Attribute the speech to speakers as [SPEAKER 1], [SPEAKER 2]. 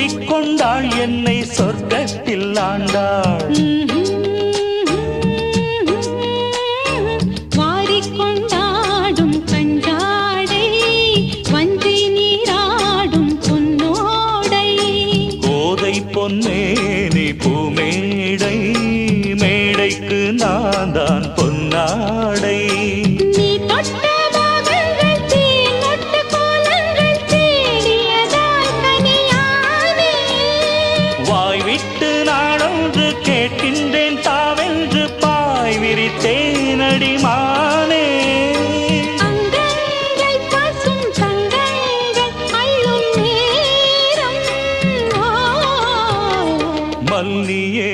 [SPEAKER 1] ஒட்டிக் கொண்டாள் என்னை சொர்க்கத்தில் ஆண்டாள். பொன்னே நீ பூமேடை மேடைக்கு நான் தான் பொன்னாடை. விட்டு நாடொன்று கேட்கின்றேன் தாவென்று பாய் விரித்தேன் அடிமானே. மல்லியே